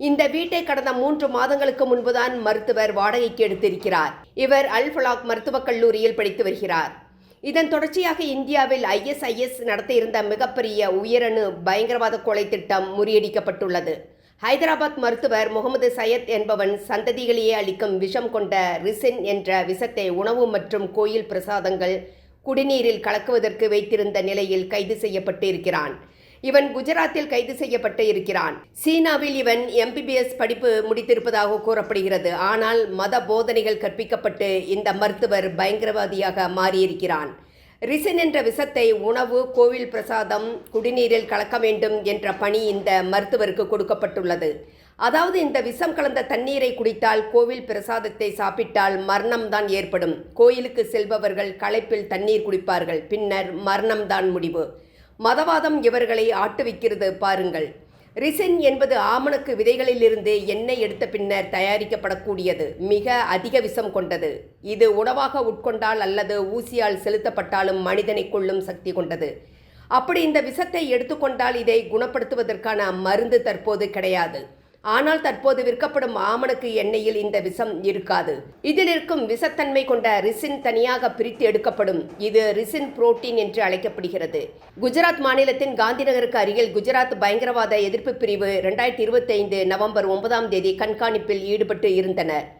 இந்த வீட்டை கடந்த மூன்று மாதங்களுக்கு முன்புதான் மருத்துவர் வாடகைக்கு எடுத்திருக்கிறார். இவர் அல்ஃபலாக் மருத்துவக் கல்லூரியில் படித்து வருகிறார். இதன் தொடர்ச்சியாக இந்தியாவில் ஐஎஸ்ஐஎஸ் நடத்தியிருந்த மிகப்பெரிய உயரணு பயங்கரவாத கொலை திட்டம் முறியடிக்கப்பட்டுள்ளது. ஹைதராபாத் மருத்துவர் முகமது சையத் என்பவன் சந்ததிகளையே அளிக்கும் விஷம் கொண்ட ரிசின் என்ற விஷத்தை உணவு மற்றும் கோயில் பிரசாதங்கள் குடிநீரில் கலக்குவதற்கு வைத்திருந்த நிலையில் கைது செய்யப்பட்டு இருக்கிறான் இவன் குஜராத்தில் கைது செய்யப்பட்டு இருக்கிறான். சீனாவில் இவன் எம்பிபிஎஸ் படிப்பு முடித்திருப்பதாக கூறப்படுகிறது. ஆனால் மத போதனைகள் கற்பிக்கப்பட்டு இந்த மருத்துவர் பயங்கரவாதியாக மாறியிருக்கிறான். ரிசின் என்ற விஷத்தை உணவு கோவில் பிரசாதம் குடிநீரில் கலக்க வேண்டும் என்ற பணி இந்த மருத்துவருக்கு கொடுக்கப்பட்டுள்ளது. அதாவது இந்த விஷம் கலந்த தண்ணீரை குடித்தால் கோவில் பிரசாதத்தை சாப்பிட்டால் மரணம்தான் ஏற்படும். கோயிலுக்கு செல்பவர்கள் களைப்பில் தண்ணீர் குடிப்பார்கள். பின்னர் மரணம்தான் முடிவு. மதவாதம் இவர்களை ஆட்டுவிக்கிறது பாருங்கள். ரிசின் என்பது ஆமணக்கு விதைகளிலிருந்து எண்ணெய் எடுத்த பின்னர் தயாரிக்கப்படக்கூடியது. மிக அதிக விஷம் கொண்டது. இது உணவாக உட்கொண்டால் அல்லது ஊசியால் செலுத்தப்பட்டாலும் மனிதனை கொள்ளும் சக்தி கொண்டது. அப்படி இந்த விஷத்தை எடுத்துக்கொண்டால் இதை குணப்படுத்துவதற்கான மருந்து தற்போது கிடையாது. ஆனால் தற்போது விற்கப்படும் ஆமணக்கு எண்ணெயில் இந்த விஷம் இருக்காது. இதில் இருக்கும் விஷத்தன்மை கொண்ட ரிசின் தனியாக பிரித்து எடுக்கப்படும். இது ரிசின் புரோட்டீன் என்று அழைக்கப்படுகிறது. குஜராத் மாநிலத்தின் காந்திநகருக்கு அருகில் குஜராத் பயங்கரவாத எதிர்ப்பு பிரிவு ரெண்டாயிரத்தி இருபத்தைந்து நவம்பர் ஒன்பதாம் தேதி கண்காணிப்பில் ஈடுபட்டு இருந்தனர்.